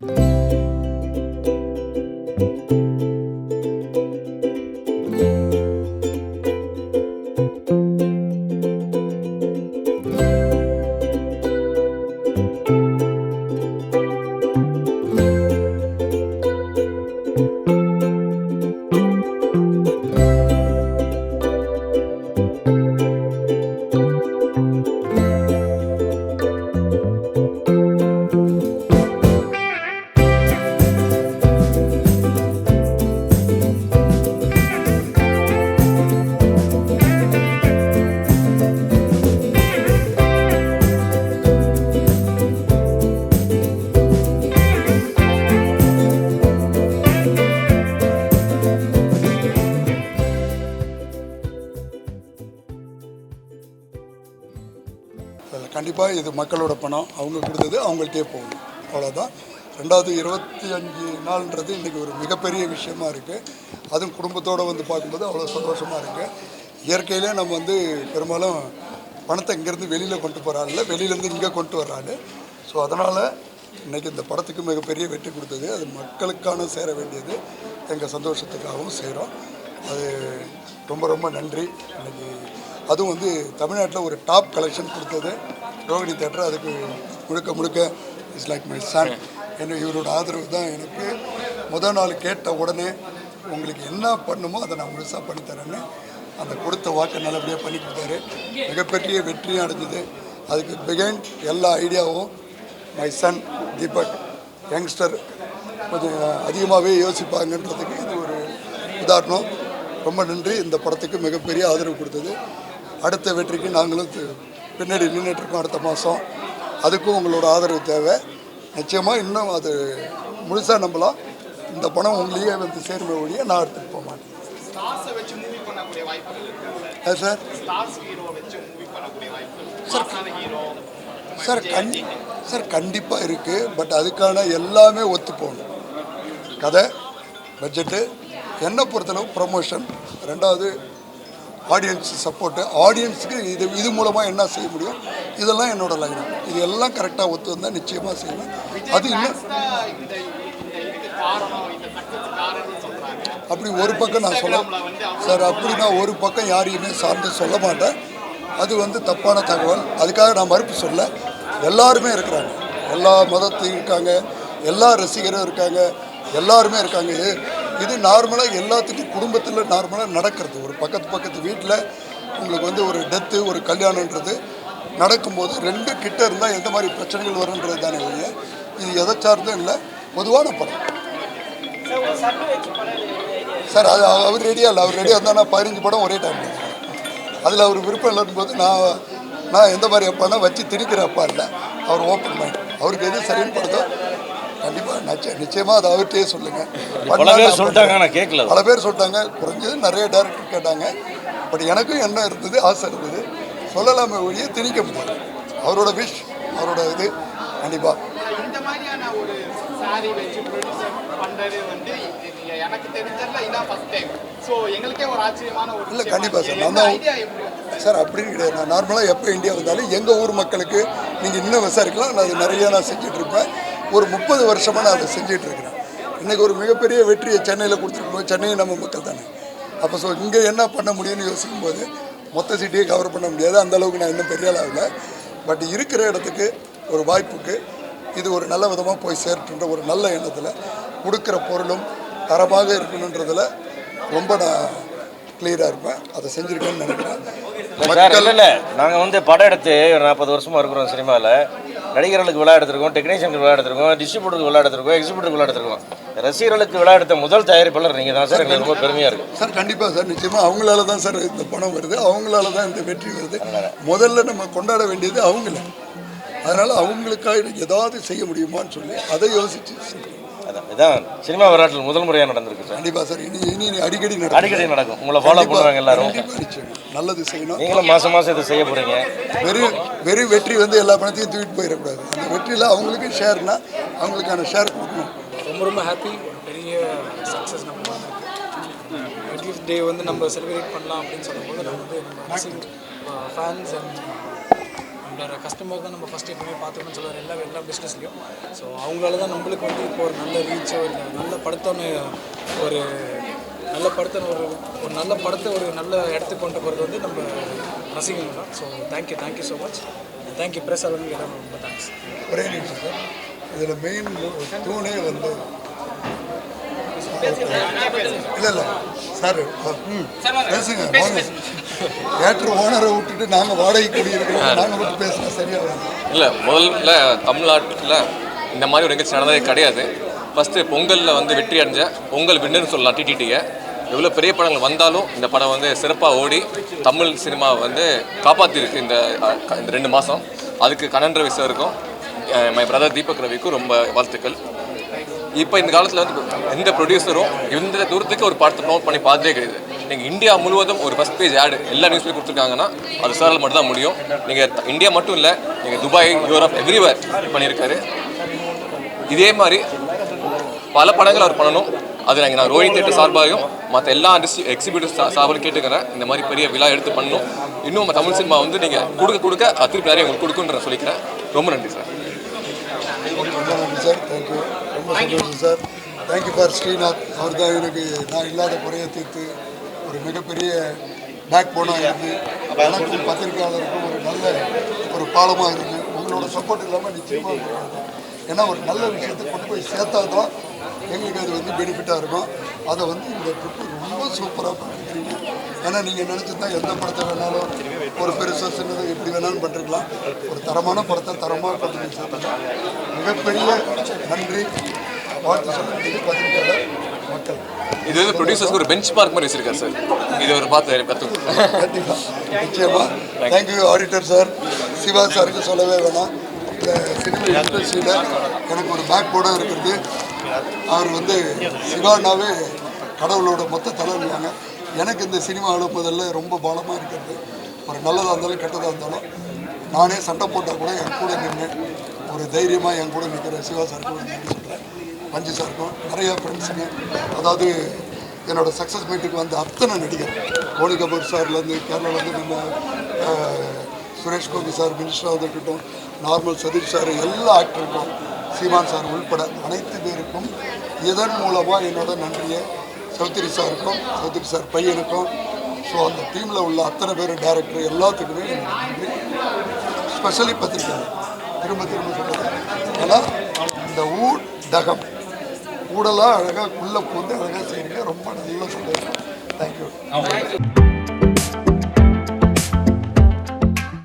அதில் கண்டிப்பாக இது மக்களோட பணம். அவங்க கொடுத்தது அவங்கள்ட்டே போகணும் அவ்வளோதான் ரெண்டாவது இருபத்தி அஞ்சு நாள்ன்றது இன்றைக்கி ஒரு மிகப்பெரிய விஷயமா இருக்குது அதுவும் குடும்பத்தோடு வந்து பார்க்கும்போது அவ்வளோ சந்தோஷமாக இருக்குது இயற்கையிலே நம்ம வந்து பெரும்பாலும் பணத்தை இங்கேருந்து வெளியில் கொண்டு போகிறாள் வெளியிலேருந்து இங்கே கொண்டு வர்றாள் ஸோ அதனால் இன்றைக்கி இந்த படத்துக்கு மிகப்பெரிய வெற்றி கொடுத்தது. அது மக்களுக்கான சேர வேண்டியது. எங்கள் சந்தோஷத்துக்காகவும் செய்கிறோம் அது ரொம்ப ரொம்ப நன்றி. இன்றைக்கி அதுவும் வந்து தமிழ்நாட்டில் ஒரு டாப் கலெக்ஷன் கொடுத்தது. ரோகிணி தேட்டர் அதுக்கு முழுக்க முழுக்க இட்ஸ் லைக் மை சன் என்ன இவரோட ஆதரவு தான் எனக்கு. முதல் நாள் கேட்ட உடனே உங்களுக்கு என்ன பண்ணுமோ அதை நான் முழுசாக பண்ணித்தரேன்னு அந்த கொடுத்த வாக்கை நல்லபடியாக பண்ணி கொடுத்தாரு. மிகப்பெரிய வெற்றியும் அடைஞ்சது. அதுக்கு பிகைண்ட் எல்லா ஐடியாவும் மை சன் தீபக் யங்ஸ்டர் கொஞ்சம் அதிகமாகவே யோசிப்பாங்கன்றதுக்கு இது ஒரு உதாரணம். ரொம்ப நன்றி. இந்த படத்துக்கு மிகப்பெரிய ஆதரவு கொடுத்தது. அடுத்த வெற்றிக்கு நாங்களும் பின்னாடி நின்றுட்டுருக்கோம் அடுத்த மாதம் அதுக்கும் உங்களோட ஆதரவு தேவை. நிச்சயமாக இன்னும் அது முழுசாக நம்பலாம். இந்த பணம் உங்களையே வந்து சேருமே ஒழிய நான் எடுத்துகிட்டு போக மாட்டேன். சார். சார் சார் கண் சார் கண்டிப்பாக இருக்குது பட் அதுக்கான எல்லாமே ஒத்து போகணும். கதை பட்ஜெட்டு என்னை பொறுத்தளவு ப்ரமோஷன் ரெண்டாவது ஆடியன்ஸ் சப்போர்ட்டு ஆடியன்ஸுக்கு இது இது மூலமாக என்ன செய்ய முடியும்? இதெல்லாம் என்னோடய லைன் இது எல்லாம் கரெக்டாக ஒத்து வந்தால் நிச்சயமாக செய்வேன். அது இன்னும் அப்படி ஒரு பக்கம் நான் சொல்ல சார் அப்படி நான் ஒரு பக்கம் யாரையுமே சார்ந்து சொல்ல மாட்டேன். அது வந்து தப்பான தகவல். அதுக்காக நான் மறுப்பு சொல்ல எல்லாருமே இருக்கிறாங்க. எல்லா மதத்தையும் இருக்காங்க எல்லா ரசிகரும் இருக்காங்க எல்லாருமே இருக்காங்க. இது நார்மலாக எல்லாத்துக்கும் குடும்பத்தில் நார்மலாக நடக்கிறது. ஒரு பக்கத்து பக்கத்து வீட்டில் உங்களுக்கு வந்து ஒரு டெத்து ஒரு கல்யாணன்றது நடக்கும்போது ரெண்டு கிட்ட இருந்தால் எந்த மாதிரி பிரச்சனைகள் வருன்றது தானே இல்லையா இது எதை சார்ந்தும் இல்லை பொதுவான படம். சார் அது அவர் ரெடியாக இல்லை அவர் ரெடியாக இருந்தால் நான் பதினஞ்சு படம் ஒரே டைம் அதில் அவர் விருப்பம் இல்லைன்னு போது நான் நான் எந்த மாதிரி அப்பானா வச்சு திணிக்கிற அப்பா இல்லை. அவர் ஓப்பன் மைண்ட் அவருக்கு எது சரின்னு படுதோ கண்டிப்பாக நிச்சயம் நிச்சயமாக அதை அவர்கிட்டயே சொல்லுங்கள் பல பேர் சொல்லிட்டாங்க நான் கேட்கல பல பேர் சொல்லிட்டாங்க குறைஞ்சது நிறைய டேரக்டர் கேட்டாங்க. பட் எனக்கும் என்ன இருந்தது ஆசை இருந்தது சொல்லலாமே ஒழிய திணிக்க முடியாது அவரோட விஷ் அவரோட இது கண்டிப்பாக இந்த மாதிரியான ஒரு சாரி வச்சு ப்ரொடியூசர் பண்றது வந்து இது எனக்கு தெரிஞ்சதுல இதான் ஃபர்ஸ்ட் டைம் ஸோ எங்களுக்கே ஒரு ஆச்சரியமான ஒரு இல்லை கண்டிப்பாக. சார். நான் தான் சார் அப்படின்னு கிடையாது. நான் நார்மலாக எப்போ இந்தியா வந்தாலும் எங்கள் ஊர் மக்களுக்கு நீங்கள் இன்னும் விசாரிக்கலாம். நான் அது நிறைய நான் செஞ்சுட்டு இருப்பேன். ஒரு முப்பது வருஷமாக நான் அதை செஞ்சுட்டு இருக்கிறேன் இன்றைக்கி ஒரு மிகப்பெரிய வெற்றியை சென்னையில் கொடுத்துருக்கும்போது சென்னையும் நம்ம மக்கள் தானே. அப்போ ஸோ இங்கே என்ன பண்ண முடியும்னு யோசிக்கும் போது மொத்த சிட்டியை கவர் பண்ண முடியாது. அந்த அளவுக்கு நான் இன்னும் பெரிய ஆகல பட் இருக்கிற இடத்துக்கு ஒரு வாய்ப்புக்கு இது ஒரு நல்ல விதமாக போய் சேர்த்துன்ற ஒரு நல்ல எண்ணத்தில் கொடுக்குற பொருளும் தரமாக இருக்கணுன்றதுல ரொம்ப நான் கிளியராக இருப்பேன். அதை செஞ்சுருக்கேன்னு நினைக்கிறேன். இல்லை நாங்கள் வந்து படம் எடுத்து ஒரு நாற்பது வருஷமாக இருக்கிறோம் சினிமாவில் நடிகர்களுக்கு விழா எடுத்திருக்கோம் டெக்னீஷியனுக்கு விழா எடுத்திருக்கோம் டிஸ்ட்ரிபியூட்டருக்கு விழா எடுத்திருக்கோம் எக்ஸிபியூட்டருக்கு விழா எடுத்திருக்கோம். ரசிகர்களுக்கு விழா எடுத்த முதல் தயாரிப்பாளர் நீங்கள் தான் சார். எங்களுக்கு ரொம்ப பெருமையாக இருக்குது சார் கண்டிப்பாக சார் நிச்சயமாக அவங்களால தான் சார் இந்த பணம் வருது. அவங்களால தான் இந்த வெற்றி வருது. முதல்ல நம்ம கொண்டாட வேண்டியது அவங்கள. அதனால் அவங்களுக்காக ஏதாவது செய்ய முடியுமான்னு சொல்லி அதை யோசிச்சு. அதான் இதான் சினிமா வரலாற்றில் முதல் முறையாக நடந்திருக்கு சார். கண்டிப்பாக சார். இனி இனி அடிக்கடி நடக்கும். அடிக்கடி நடக்கும். உங்களை ஃபாலோ பண்ணுவாங்க எல்லாரும். நல்லது செய்யணும். நீங்களும் மாதம் மாதம் இதை செய்ய போகிறீங்க வெறும் வெறும் வெற்றி வந்து எல்லா பணத்தையும் தூக்கிட்டு போயிடக்கூடாது. அந்த வெற்றியில் அவங்களுக்கு ஷேர்னா அவங்களுக்கான ஷேர் கொடுக்கணும். ரொம்ப ரொம்ப ஹாப்பி பெரிய சக்ஸஸ் நம்ம டுவெண்ட்டி டே வந்து நம்ம செலிப்ரேட் பண்ணலாம் அப்படின்னு சொல்லும்போது நம்ம வந்து நம்ம ஃபேன்ஸ் அண்ட் நம்மளோட கஸ்டமர் தான் நம்ம ஃபஸ்ட் எப்பவுமே பார்த்துக்கணும்னு சொல்லுவார். எல்லா எல்லா பிஸ்னஸ்லையும் ஸோ அவங்களால தான் நம்மளுக்கு வந்து இப்போ ஒரு நல்ல ரீச் ஒரு நல்ல படத்தோன்னு ஒரு நல்ல படத்தை ஒரு ஒரு நல்ல படத்தை ஒரு நல்ல இடத்துக்கு கொண்டு போகிறது வந்து நம்ம ரசிகர்கள் தான். So thank you thank you so much thank you press அளவுக்கு எல்லாம் ரொம்ப தேங்க்ஸ் ஒரே நிமிஷம் சார் இதில் மெயின் தூணே வந்து இல்லை இல்லை. சார் ம். பேசுங்க. தேட்டர் ஓனரை விட்டுட்டு நாங்கள் வாடகை குடியிருக்கிறோம். நாங்கள் மட்டும் பேசினா இல்லை? முதல்ல தமிழ்நாட்டில் இந்த மாதிரி ஒரு நிகழ்ச்சி நடந்ததே கிடையாது. ஃபஸ்ட்டு பொங்கலில் வந்து வெற்றி அடைஞ்ச பொங்கல் வின்னுன்னு சொல்லலாம் டிடிடியை எவ்வளோ பெரிய படங்கள் வந்தாலும் இந்த படம் வந்து சிறப்பாக ஓடி தமிழ் சினிமாவை வந்து காப்பாற்றிருக்கு இந்த இந்த ரெண்டு மாதம் அதுக்கு கண்ணன் ரவி சாருக்கும் மை பிரதர் தீபக் ரவிக்கும் ரொம்ப வாழ்த்துக்கள். இப்போ இந்த காலத்தில் வந்து எந்த ப்ரொடியூசரும் இந்த தூரத்துக்கு ஒரு படத்தை ப்ரொமோட் பண்ணி பார்த்ததே கிடையாது. நீங்கள் இந்தியா முழுவதும் ஒரு ஃபஸ்ட் பேஜ் ஆடு எல்லா நியூஸ்லையும் கொடுத்துருக்காங்கன்னா அது சாரால் மட்டும் தான் முடியும். நீங்கள் இந்தியா மட்டும் இல்லை நீங்கள் துபாய் யூரோப் எவ்ரிவேர் பண்ணியிருக்காரு. இதே மாதிரி பல படங்கள் அவர் பண்ணணும். அது நாங்கள் நான் ரோஹித் தேட்டர் சார்பாகவும் மற்ற எல்லா டிஸ்ட்ரி எக்ஸிபியூட்டிவ் சார்பாக கேட்டுக்கிறேன். இந்த மாதிரி பெரிய விழா எடுத்து பண்ணணும். இன்னும் நம்ம தமிழ் சினிமா வந்து நீங்கள் கொடுக்க கொடுக்க அது திருப்பி நிறைய உங்களுக்கு கொடுக்குன்ற சொல்லிக்கிறேன். ரொம்ப நன்றி சார் நன்றி சார் தேங்க்யூ ரொம்ப சந்தோஷம் sir thank you for Srinath. அவர் தான் எனக்கு நான் இல்லாத குறையை தீர்த்து ஒரு மிகப்பெரிய பேக் போனாக இருக்குது எனக்கும் பத்திரிகையாளருக்கும் ஒரு நல்ல ஒரு பாலமாக இருக்குது உங்களோட சப்போர்ட் இல்லாமல் நிச்சயமாக ஏன்னா ஒரு நல்ல விஷயத்தை கொண்டு போய் சேர்த்தா தான் எங்களுக்கு அது வந்து பெனிஃபிட்டாக இருக்கும். அதை வந்து இந்த ட்ரிப்பு ரொம்ப சூப்பராக பண்ணிக்கிறீங்க ஏன்னா நீங்கள் நினச்சிருந்தா எந்த படத்தை வேணாலும் ஒரு பெருசாக சின்னது எப்படி வேணாலும் பண்ணிருக்கலாம். ஒரு தரமான படத்தை தரமாக கொண்டு போய் சேர்த்தா மிகப்பெரிய நன்றி. வாழ்த்து சொல்லுறது பத்திரிகையாளர். மக்கள் இது வந்து ப்ரொடியூசர்ஸ்க்கு ஒரு பெஞ்ச் மார்க் மாதிரி வச்சிருக்காரு சார் இது ஒரு பார்த்து கற்றுக்கணும் கண்டிப்பாக நிச்சயமாக தேங்க்யூ ஆடிட்டர் சார் சிவா சாருக்கு சொல்லவே வேணாம். இந்த சினிமா இண்டஸ்ட்ரியில் எனக்கு ஒரு பேக் போர்டாக இருக்கிறது. அவர் வந்து சிவானாவே கடவுளோட மொத்த தலைவருவாங்க எனக்கு இந்த சினிமாவில் முதல்ல ரொம்ப பலமாக இருக்கிறது. ஒரு நல்லதாக இருந்தாலும் கெட்டதாக இருந்தாலும் நானே சண்டை போட்டால் கூட என் கூட நின்று ஒரு தைரியமாக என் கூட நிற்கிற சிவா சாருக்கு ஒரு நன்றி சார் நிறைய ஃப்ரெண்ட்ஸுங்க அதாவது என்னோட சக்ஸஸ் மீட்டுக்கு வந்த அத்தனை நடிகர். கோனி கபூர் சார்லேருந்து கேரளாலேருந்து நம்ம சுரேஷ் கோபி சார் மினிஸ்டராக இருக்கட்டும் நார்மல் சதீஷ் சார் எல்லா ஆக்டருக்கும் சீமான் சார் உள்பட அனைத்து பேருக்கும் இதன் மூலமாக என்னோட நன்றியை சௌத்ரி சாருக்கும் சௌத்ரி சார் பையனுக்கும் ஸோ அந்த டீமில் உள்ள அத்தனை பேர் டேரக்டர் எல்லாத்துக்குமே என்னோட நன்றி. ஸ்பெஷலி பத்திரிக்கை திரும்ப திரும்ப சொல்கிறேன் ஏன்னா இந்த ஊடகம் கூடலாம் அழகாக உள்ளே பூந்து அழகாக செய்யுங்க ரொம்ப நல்ல சந்தோஷம். தேங்க்யூ